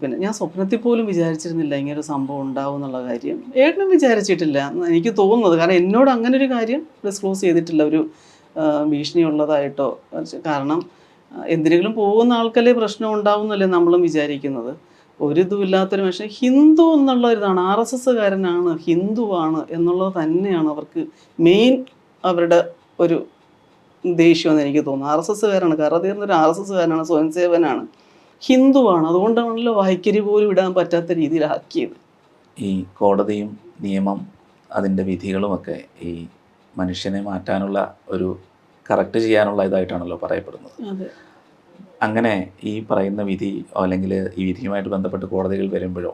പിന്നെ ഞാൻ സ്വപ്നത്തിൽ പോലും വിചാരിച്ചിരുന്നില്ല ഇങ്ങനെ ഒരു സംഭവം ഉണ്ടാവും എന്നുള്ള കാര്യം. ഏട്ടനും വിചാരിച്ചിട്ടില്ല. എനിക്ക് തോന്നുന്നത് കാരണം എന്നോട് അങ്ങനെ ഒരു കാര്യം ഡിസ്ക്ലോസ് ചെയ്തിട്ടില്ല. ഒരു ഭീഷണിയുള്ളതായിട്ടോ. കാരണം എന്തിനെങ്കിലും പോകുന്ന ആൾക്കല്ലേ പ്രശ്നം ഉണ്ടാവുന്നല്ലേ നമ്മളും വിചാരിക്കുന്നത്. ഒരു ഇതുമില്ലാത്തൊരു മനുഷ്യൻ ഹിന്ദു എന്നുള്ള ഒരിതാണ്. ആർ എസ് എസ്സുകാരനാണ് ഹിന്ദുവാണ് എന്നുള്ളത് തന്നെയാണ് അവർക്ക് മെയിൻ അവരുടെ ഒരു ദേഷ്യമെന്ന് എനിക്ക് തോന്നുന്നു. ആർ എസ് എസ്സുകാരാണ് അദ്ദേഹം ഒരു ആർ എസ് എസ്സുകാരനാണ് സ്വയം സേവനാണ് ഹിന്ദുവാണ്. അതുകൊണ്ടാണല്ലോ വായിക്കരി പോലും ഇടാൻ പറ്റാത്ത രീതിയിലാക്കിയത്. ഈ കോടതിയും നിയമം അതിന്റെ വിധികളുമൊക്കെ ഈ മനുഷ്യനെ മാറ്റാനുള്ള ഒരു കറക്റ്റ് ചെയ്യാനുള്ള ഇതായിട്ടാണല്ലോ പറയപ്പെടുന്നത്. അങ്ങനെ ഈ പറയുന്ന വിധി അല്ലെങ്കിൽ ഈ വിധിയുമായിട്ട് ബന്ധപ്പെട്ട് കോടതികൾ വരുമ്പോഴോ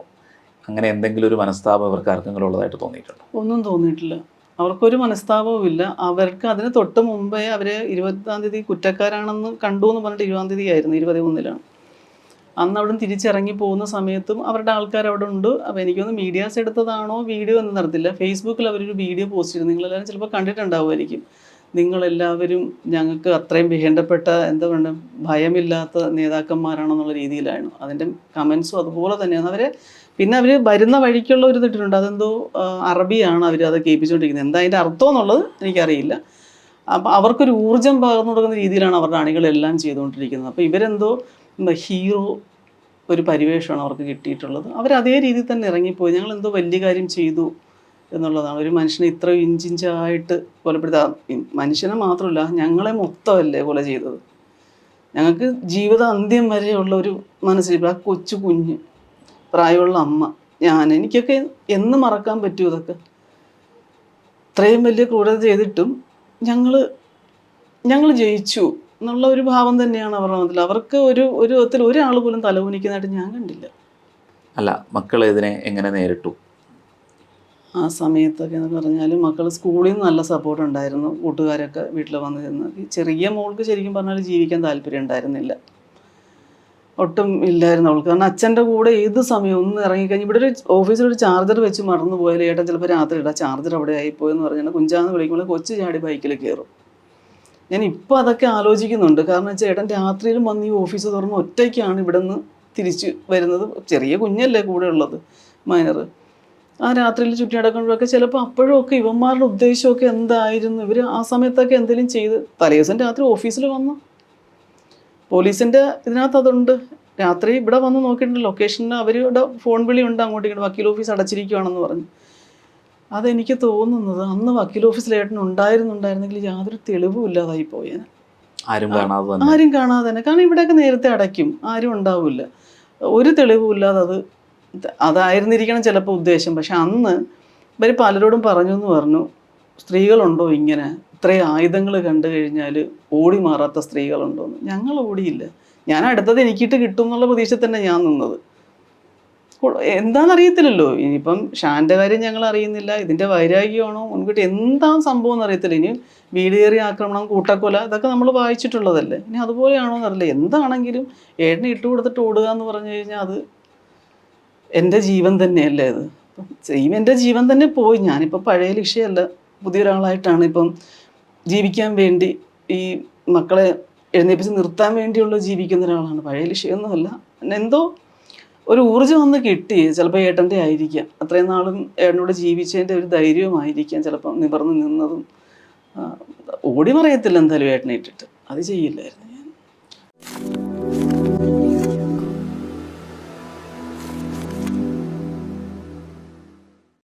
അങ്ങനെ എന്തെങ്കിലും ഒരു മനസ്താപം അവർക്ക് ആർക്കെങ്കിലും ഉള്ളതായിട്ട് തോന്നിയിട്ടുണ്ടോ? ഒന്നും തോന്നിയിട്ടില്ല. അവർക്കൊരു മനസ്താപവും ഇല്ല അവർക്ക് അതിന് തൊട്ട് മുമ്പേ അവർ ഇരുപതാം തീയതി കുറ്റക്കാരാണെന്ന് കണ്ടു എന്ന് പറഞ്ഞിട്ട് ഇരുപതാം തീയതി ആയിരുന്നു ഇരുപത്തി ഒന്നിലാണ് അന്ന് അവിടെ നിന്ന് തിരിച്ചിറങ്ങി പോകുന്ന സമയത്തും അവരുടെ ആൾക്കാർ അവിടെ ഉണ്ട്. അപ്പോൾ എനിക്കൊന്ന് മീഡിയാസ് എടുത്തതാണോ വീഡിയോ എന്ന് നടത്തില്ല. ഫേസ്ബുക്കിൽ അവരൊരു വീഡിയോ പോസ്റ്റ് ചെയ്തു നിങ്ങളെല്ലാവരും ചിലപ്പോൾ കണ്ടിട്ടുണ്ടാവുമായിരിക്കും. നിങ്ങളെല്ലാവരും ഞങ്ങൾക്ക് അത്രയും വേണ്ടപ്പെട്ട എന്താ പറയുക ഭയമില്ലാത്ത നേതാക്കന്മാരാണെന്നുള്ള രീതിയിലായിരുന്നു. അതിന്റെ കമൻസും അതുപോലെ തന്നെയാണ്. അവരെ പിന്നെ അവർ വരുന്ന വഴിക്കുള്ള ഒരു ഇതിട്ടിട്ടുണ്ട്. അതെന്തോ അറബിയാണ് അവർ അത് കേൾപ്പിച്ചുകൊണ്ടിരിക്കുന്നത്. എന്താ അതിന്റെ അർത്ഥം എന്നുള്ളത് എനിക്കറിയില്ല. അപ്പം അവർക്കൊരു ഊർജം പകർന്നു കൊടുക്കുന്ന രീതിയിലാണ് അവരുടെ അണികളെല്ലാം ചെയ്തുകൊണ്ടിരിക്കുന്നത്. അപ്പോൾ ഇവരെന്തോ ഹീറോ ഒരു പരിവേഷമാണ് അവർക്ക് കിട്ടിയിട്ടുള്ളത്. അവർ അതേ രീതിയിൽ തന്നെ ഇറങ്ങിപ്പോയി. ഞങ്ങൾ എന്തോ വലിയ കാര്യം ചെയ്തു എന്നുള്ളതാണ്. ഒരു മനുഷ്യനെ ഇത്ര ഇഞ്ചിഞ്ചായിട്ട് കൊലപ്പെടുത്താ. മനുഷ്യനെ മാത്രമല്ല ഞങ്ങളെ മൊത്തമല്ലേ കൊല ചെയ്തത്. ഞങ്ങൾക്ക് ജീവിത അന്ത്യം വരെയുള്ള ഒരു മനസ്സിൽ ആ കൊച്ചു കുഞ്ഞ് പ്രായമുള്ള അമ്മ ഞാൻ. എനിക്കൊക്കെ എന്ന് മറക്കാൻ പറ്റൂ ഇതൊക്കെ? ഇത്രയും വലിയ ക്രൂരത ചെയ്തിട്ടും ഞങ്ങൾ ഞങ്ങൾ ജയിച്ചു. എന്നുള്ള ഒരു ഭാവം തന്നെയാണ് അവരുടെ അതിൽ അവർക്ക് ഒരു ഒരു വിധത്തിൽ ഒരാൾ പോലും തലകുനിക്കുന്നതായിട്ട് ഞാൻ കണ്ടില്ല. അല്ല മക്കൾ ഇതിനെ എങ്ങനെ നേരിട്ടു? ആ സമയത്തൊക്കെ എന്ന് പറഞ്ഞാൽ മക്കൾ സ്കൂളിൽ നിന്ന് നല്ല സപ്പോർട്ട് ഉണ്ടായിരുന്നു. കൂട്ടുകാരൊക്കെ വീട്ടിൽ വന്നു ചെന്ന് ചെറിയ മോൾക്ക് ശരിക്കും പറഞ്ഞാൽ ജീവിക്കാൻ താല്പര്യം ഉണ്ടായിരുന്നില്ല. ഒട്ടും ഇല്ലായിരുന്നു അവൾക്ക്. കാരണം അച്ഛന്റെ കൂടെ ഏത് സമയം ഒന്ന് ഇറങ്ങിക്കഴിഞ്ഞ് ഇവിടെ ഒരു ഓഫീസിൽ ഒരു ചാർജർ വെച്ച് മറന്നു പോയാൽ ഏട്ടൻ ചിലപ്പോൾ രാത്രി ഇടാം ചാർജർ അവിടെ ആയിപ്പോയെന്ന് പറഞ്ഞാൽ കുഞ്ചാന്ന് വിളിക്കുമ്പോൾ കൊച്ചു ചാടി ബൈക്കിൽ കയറും ഞാൻ ഇപ്പം അതൊക്കെ ആലോചിക്കുന്നുണ്ട്. കാരണം ചേട്ടൻ രാത്രിയിലും വന്ന് ഈ ഓഫീസ് തുറന്ന് ഒറ്റയ്ക്കാണ് ഇവിടെ നിന്ന് തിരിച്ച് വരുന്നത്. ചെറിയ കുഞ്ഞല്ലേ കൂടെ ഉള്ളത് മൈനർ ആ രാത്രിയിൽ ചുറ്റി നടക്കുമ്പോഴൊക്കെ ചിലപ്പോൾ അപ്പോഴൊക്കെ ഇവന്മാരുടെ ഉദ്ദേശമൊക്കെ എന്തായിരുന്നു? ഇവർ ആ സമയത്തൊക്കെ എന്തെങ്കിലും ചെയ്ത് തലേദിവസം രാത്രി ഓഫീസിൽ വന്നു. പോലീസിന്റെ ഇതിനകത്ത് അതുണ്ട്. രാത്രി ഇവിടെ വന്ന് നോക്കിയിട്ടുണ്ട്. ലൊക്കേഷനിൽ അവരുടെ ഫോൺ വിളി ഉണ്ട് അങ്ങോട്ട് ഇങ്ങോട്ട്. വക്കീൽ ഓഫീസ് അടച്ചിരിക്കുകയാണെന്ന് പറഞ്ഞു. അതെനിക്ക് തോന്നുന്നത് അന്ന് വക്കീൽ ഓഫീസിൽ ഏട്ടൻ ഉണ്ടായിരുന്നുണ്ടായിരുന്നെങ്കിൽ യാതൊരു തെളിവും ഇല്ലാതായി പോയേനെ. ആരും കാണാതെ ആരും കാണാതെ തന്നെ. കാരണം ഇവിടെയൊക്കെ നേരത്തെ അടയ്ക്കും. ആരും ഉണ്ടാവില്ല. ഒരു തെളിവും ഇല്ലാതെ അത് അതായിരുന്നിരിക്കണം ചിലപ്പോൾ ഉദ്ദേശം. പക്ഷെ അന്ന് ഇവർ പലരോടും പറഞ്ഞു എന്ന് പറഞ്ഞു സ്ത്രീകളുണ്ടോ ഇങ്ങനെ? ഇത്രയും ആയുധങ്ങൾ കണ്ടു കഴിഞ്ഞാൽ ഓടി മാറാത്ത സ്ത്രീകളുണ്ടോ? എന്ന്. ഞങ്ങൾ ഓടിയില്ല. ഞാൻ അടുത്തത് എനിക്കിട്ട് കിട്ടും എന്നുള്ള പ്രതീക്ഷ തന്നെ ഞാൻ നിന്നത്. കൊ- എന്താണെന്നറിയത്തില്ലല്ലോ. ഇനിയിപ്പം ഷാന്റെ കാര്യം ഞങ്ങൾ അറിയുന്നില്ല ഇതിന്റെ വൈരാഗ്യമാണോ? മുൻകൂട്ടി എന്താണ് സംഭവം എന്നറിയത്തില്ല. ഇനി കയറി ആക്രമണം കൂട്ടക്കൊല ഇതൊക്കെ നമ്മൾ വായിച്ചിട്ടുള്ളതല്ലേ. ഇനി അതുപോലെയാണോ എന്നറിയില്ല. എന്താണെങ്കിലും ഏട്ടനെ ഇട്ട് കൊടുത്തിട്ട് ഓടുക എന്ന് പറഞ്ഞു കഴിഞ്ഞാൽ അത് എന്റെ ജീവൻ തന്നെയല്ലേ അത്. സെയിം എന്റെ ജീവൻ തന്നെ പോയി. ഞാനിപ്പോൾ പഴയ ലക്ഷ്യമല്ല പുതിയൊരാളായിട്ടാണ് ഇപ്പം ജീവിക്കാൻ വേണ്ടി ഈ മക്കളെ എഴുന്നേപ്പിച്ച് നിർത്താൻ വേണ്ടിയുള്ള ജീവിക്കുന്ന ഒരാളാണ്. പഴയ ലക്ഷ്യമൊന്നുമല്ല എന്തോ ഒരു ഊർജം ഒന്ന് കിട്ടി ചിലപ്പോൾ ഏട്ടന്റെ ആയിരിക്കാം. അത്രയും നാളും ഏട്ടനോട് ജീവിച്ചതിന്റെ ഒരു ധൈര്യവുമായിരിക്കാം ചിലപ്പം നിവർന്ന് നിന്നതും. ഓടി മറയത്തില്ല എന്തായാലും ഏട്ടനെ ഇട്ടിട്ട്. അത് ചെയ്യില്ലായിരുന്നു.